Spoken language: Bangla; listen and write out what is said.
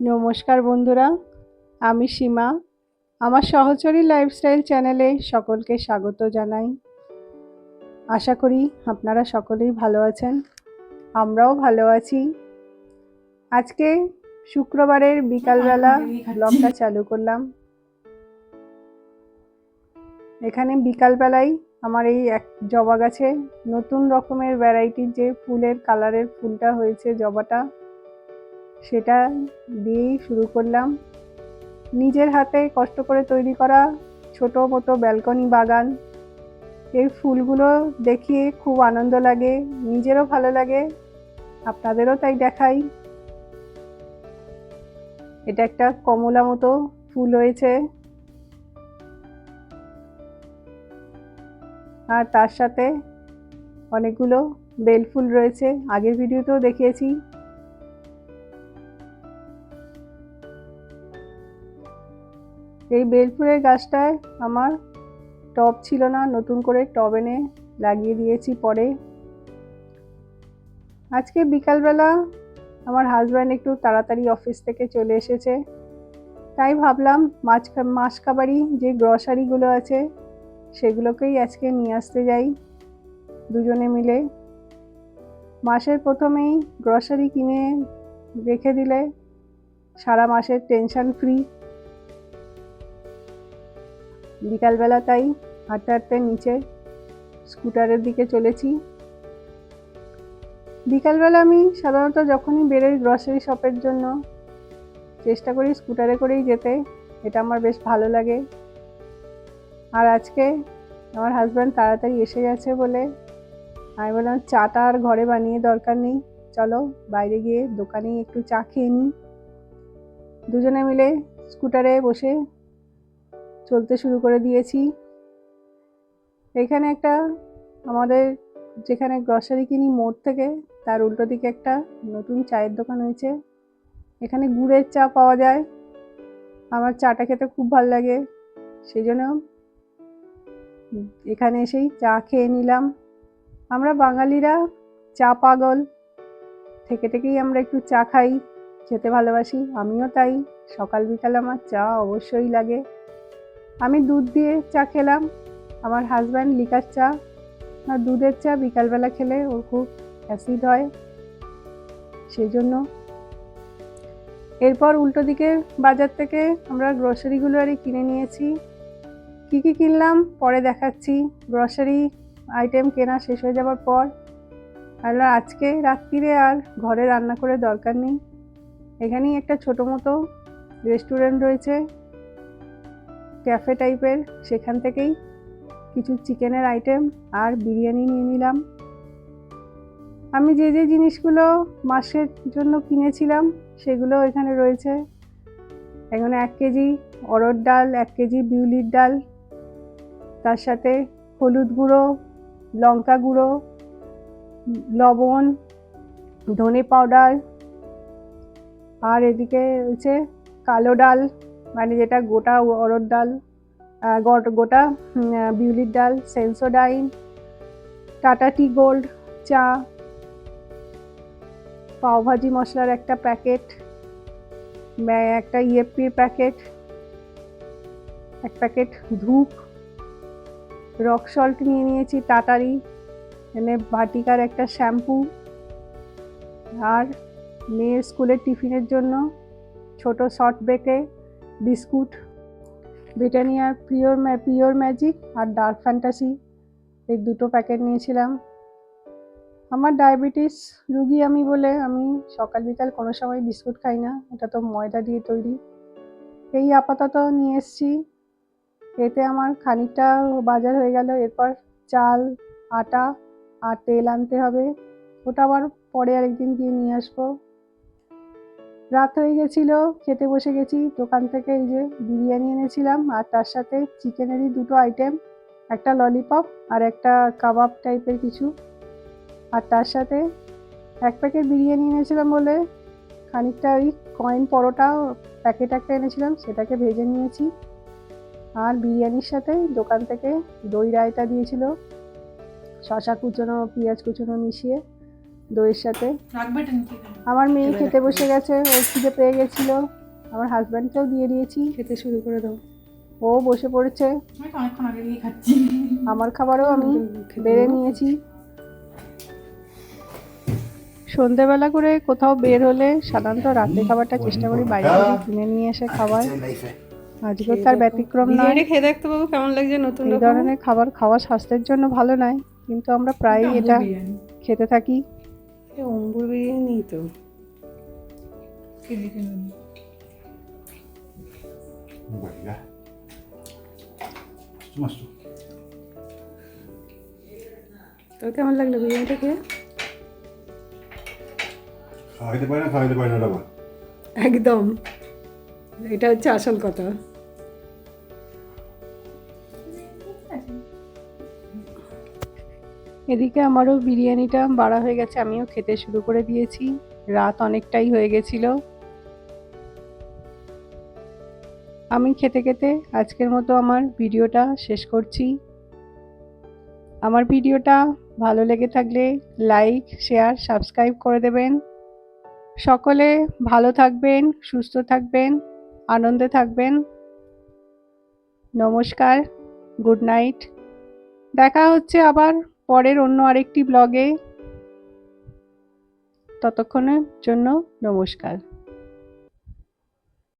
নমস্কার বন্ধুরা আমি সীমা। আমার সহচরী লাইফস্টাইল চ্যানেলে সকলকে স্বাগত জানাই। আশা করি আপনারা সকলেই ভালো আছেন আমরাও ভালো আছি। আজকে শুক্রবারের বিকালবেলা ব্লগটা চালু করলাম। এখানে বিকালবেলায় আমার এই এক জবা গাছে নতুন রকমের ভ্যারাইটির যে ফুলের কালারের ফুলটা হয়েছে জবাটা সেটা দিয়েই শুরু করলাম। নিজের হাতে কষ্ট করে তৈরি করা ছোট মতো ব্যালকনি বাগান। এই ফুলগুলো দেখিয়ে খুব আনন্দ লাগে, নিজেরও ভালো লাগে, আপনাদেরও তাই দেখাই। এটা একটা কমলা মতো ফুল হয়েছে। আর তার সাথে অনেকগুলো বেল ফুল রয়েছে। আগের ভিডিওতেও দেখিয়েছি। এই বেলফুলের গাছটায় আমার টব ছিল না, নতুন করে টব এনে লাগিয়ে দিয়েছি পরে। আজকে বিকালবেলা আমার হাজব্যান্ড একটু তাড়াতাড়ি অফিস থেকে চলে এসেছে। তাই ভাবলাম মাছ মাসকাবারি যে গ্রসারিগুলো আছে সেগুলোকেই আজকে নিয়ে আসতে যাই দুজনে মিলে। মাসের প্রথমেই গ্রসারি কিনে রেখে দিলে সারা মাসের টেনশন ফ্রি বিকালবেলা তাই হাঁটতে হাঁটতে নিচে স্কুটারের দিকে চলেছি। বিকালবেলা আমি সাধারণত যখনই বেরোই গ্রসারি শপের জন্য, চেষ্টা করি স্কুটারে করেই যেতে, এটা আমার বেশ ভালো লাগে। আর আজকে আমার হাজব্যান্ড তাড়াতাড়ি এসে গেছে বলে আমি বললাম, চাটা আর ঘরে বানিয়ে দরকার নেই, চলো বাইরে গিয়ে দোকানেই একটু চা খেয়ে নিই। দুজনে মিলে স্কুটারে বসে চলতে শুরু করে দিয়েছি। এখানে একটা আমাদের যেখানে গ্রসারি কিনি মোড় থেকে, তার উল্টো দিকে একটা নতুন চায়ের দোকান হয়েছে। এখানে গুড়ের চা পাওয়া যায়। আমার চাটা খেতে খুব ভালো লাগে। সেই জন্য এখানে এসেই চা খেয়ে নিলাম। আমরা বাঙালিরা চা পাগল। থেকে থেকেই আমরা একটু চা খাই, খেতে ভালোবাসি। আমিও তাই। সকাল বিকাল আমার চা অবশ্যই লাগে। আমি দুধ দিয়ে চা খেলাম। আমার হাজব্যান্ড লিকার চা। আর দুধের চা বিকালবেলা খেলে ওর খুব অ্যাসিড হয়। সেই জন্য এরপর উল্টো দিকের বাজার থেকে আমরা গ্রসারিগুলো আর কিনে নিয়েছি। কী কী কিনলাম? পরে দেখাচ্ছি। গ্রসারি আইটেম কেনা শেষ হয়ে যাওয়ার পর। আর আজকে রাত্রিরে আর ঘরে রান্না করে দরকার নেই। এখানেই একটা ছোটো মতো রেস্টুরেন্ট রয়েছে। ক্যাফে টাইপের, সেখান থেকেই কিছু চিকেনের আইটেম আর বিরিয়ানি নিয়ে নিলাম। আমি যে যে জিনিসগুলো মাসের জন্য কিনেছিলাম, সেগুলো এখানে রয়েছে। এখানে এক কেজি অরড় ডাল, এক কেজি বিউলির ডাল, তার সাথে হলুদ গুঁড়ো, লঙ্কা গুঁড়ো, লবণ, ধনে পাউডার, আর এদিকে হচ্ছে কালো ডাল। মানে যেটা গোটা অরড় ডাল গোটা বিউলির ডাল, সেন্সোডাইন, টাটা টি গোল্ড, চা পাওভাজি মশলার একটা প্যাকেট একটা ইএফপির প্যাকেট, এক প্যাকেট ধূপ, রক সল্ট নিয়ে নিয়েছি টাটারি এনে বাটিকার একটা শ্যাম্পু, আর মেয়ের স্কুলের টিফিনের জন্য ছোট শর্ট বেকে বিস্কুট, ব্রিটানিয়ার পিওর পিওর ম্যাজিক আর ডার্ক ফ্যান্টাসি। এই দুটো প্যাকেট নিয়েছিলাম। আমার ডায়াবেটিস রুগী আমি বলে আমি সকাল বিকাল কোনো সময় বিস্কুট খাই না, এটা তো ময়দা দিয়ে তৈরি। এই আপাতত নিয়ে এসছি। এতে আমার খানিকটা বাজার হয়ে গেল। এরপর চাল, আটা আর তেল আনতে হবে। ওটা আবার পরে আরেকদিন গিয়ে নিয়ে আসব। রাত হয়ে গেছিল, খেতে বসে গেছি। দোকান থেকে এই যে বিরিয়ানি এনেছিলাম, আর তার সাথে চিকেনেরই দুটো আইটেম একটা ললিপপ আর একটা কাবাব টাইপের কিছু। আর তার সাথে এক প্যাকেট বিরিয়ানি এনেছিলাম বলে খানিকটা ওই কয়েন পরোটা প্যাকেট একটা এনেছিলাম, সেটাকে ভেজে নিয়েছি। আর বিরিয়ানির সাথে দোকান থেকে দই রায়তা দিয়েছিল শশা কুচোনো, পেঁয়াজ কুচোনো মিশিয়ে। দইয়ের সাথে। আমার মেয়ে খেতে বসে গেছে ওর খিদে পেয়ে গেছিল আমার হাজব্যান্ডকেও দিয়ে দিয়েছি। খেতে শুরু করে দাও। ও বসে পড়েছে। আমি তো অনেকক্ষণ আগে দিয়ে খাচ্ছি। আমার খাবারও আমি বেড়ে নিয়েছি। সন্ধেবেলা করে কোথাও বের হলে সাধারণত রাতে খাবারটা চেষ্টা করি বাইরে থেকে কিনে নিয়ে এসে খাবার আজকে তার ব্যতিক্রম নয়। বিরিয়ানি খেয়ে দেখতে বাবু কেমন লাগছে নতুন এই ধরনের খাবার খাওয়া স্বাস্থ্যের জন্য ভালো নয় কিন্তু আমরা প্রায়ই এটা খেতে থাকি। এ বিরিয়ানি তো। তোর কেমন লাগল বিরিয়ানিটা একদম। এটা হচ্ছে আসল কথা। এদিকে আমারও বিরিয়ানিটা বাড়া হয়ে গেছে, আমিও খেতে শুরু করে দিয়েছি। রাত অনেকটাই হয়ে গেছিল। আমি খেতে খেতে আজকের মতো আমার ভিডিওটা শেষ করছি। আমার ভিডিওটা ভালো লেগে থাকলে লাইক, শেয়ার, সাবস্ক্রাইব করে দেবেন। সকলে ভালো থাকবেন, সুস্থ থাকবেন, আনন্দে থাকবেন। নমস্কার, গুড নাইট। দেখা হচ্ছে আবার। পরের অন্য আরেকটি ব্লগে ততক্ষণের জন্য নমস্কার।